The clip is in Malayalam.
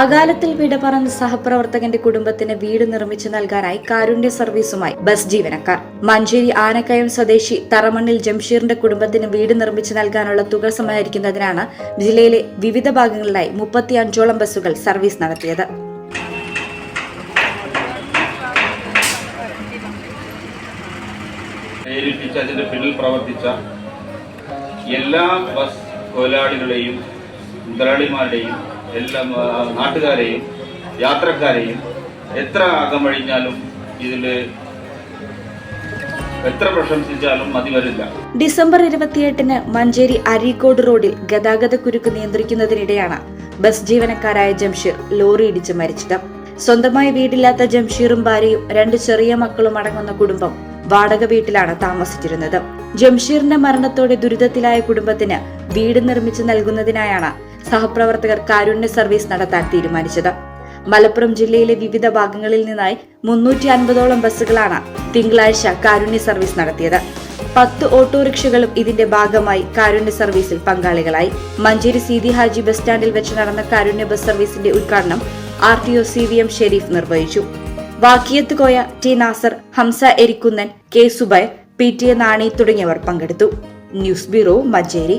അകാലത്തിൽ വിട പറഞ്ഞ സഹപ്രവർത്തകന്റെ കുടുംബത്തിന് വീട് നിർമ്മിച്ചു നൽകാനായി കാരുണ്യ സർവീസുമായി ബസ് ജീവനക്കാർ. മഞ്ചേരി ആനക്കയം സ്വദേശി തറമണ്ണിൽ ജംഷീറിന്റെ കുടുംബത്തിന് വീട് നിർമ്മിച്ചു നൽകാനുള്ള തുക സമാഹരിക്കുന്നതിനാണ് ജില്ലയിലെ വിവിധ ഭാഗങ്ങളിലായി മുപ്പത്തിയഞ്ചോളം ബസ്സുകൾ സർവീസ് നടത്തിയത്. ഏൽപ്പിച്ച് അതിന്റെ പിന്നിൽ പ്രവർത്തിച്ച എല്ലാ ബസ് തൊഴിലാളികളെയും മുതലാളിമാരുടെയും എല്ലാ നാട്ടുകാരെയും യാത്രക്കാരെയും എത്ര അകമഴിഞ്ഞാലും ഇതിൽ എത്ര പ്രശംസിച്ചാലും മതി വരില്ല. ഡിസംബർ ഇരുപത്തിയെട്ടിന് മഞ്ചേരി അരീക്കോട് റോഡിൽ ഗതാഗത കുരുക്ക് നിയന്ത്രിക്കുന്നതിനിടെയാണ് ബസ് ജീവനക്കാരായ ജംഷീർ ലോറി ഇടിച്ച് മരിച്ചത്. സ്വന്തമായി വീടില്ലാത്ത ജംഷീറും ഭാര്യയും രണ്ട് ചെറിയ മക്കളും അടങ്ങുന്ന കുടുംബം വാടക വീട്ടിലാണ് താമസിച്ചിരുന്നത്. ജംഷീറിന്റെ മരണത്തോടെ ദുരിതത്തിലായ കുടുംബത്തിന് വീട് നിർമ്മിച്ചു നൽകുന്നതിനായാണ് സഹപ്രവർത്തകർ കാരുണ്യ സർവീസ് നടത്താൻ തീരുമാനിച്ചത്. മലപ്പുറം ജില്ലയിലെ വിവിധ ഭാഗങ്ങളിൽ നിന്നായി മുന്നൂറ്റി അൻപതോളം ബസ്സുകളാണ് തിങ്കളാഴ്ച കാരുണ്യ സർവീസ് നടത്തിയത്. പത്ത് ഓട്ടോറിക്ഷകളും ഇതിന്റെ ഭാഗമായി കാരുണ്യ സർവീസിൽ പങ്കാളികളായി. മഞ്ചേരി സീതി ഹാജി ബസ് സ്റ്റാൻഡിൽ വെച്ച് നടന്ന കാരുണ്യ ബസ് സർവീസിന്റെ ഉദ്ഘാടനം R T O C V M Sherif നിർവഹിച്ചു. Vakkiyath Koya T Nasar Hamza Erikkunnan K Subair P T A Nani തുടങ്ങിയവർ പങ്കെടുത്തു. News bureau Manjeri.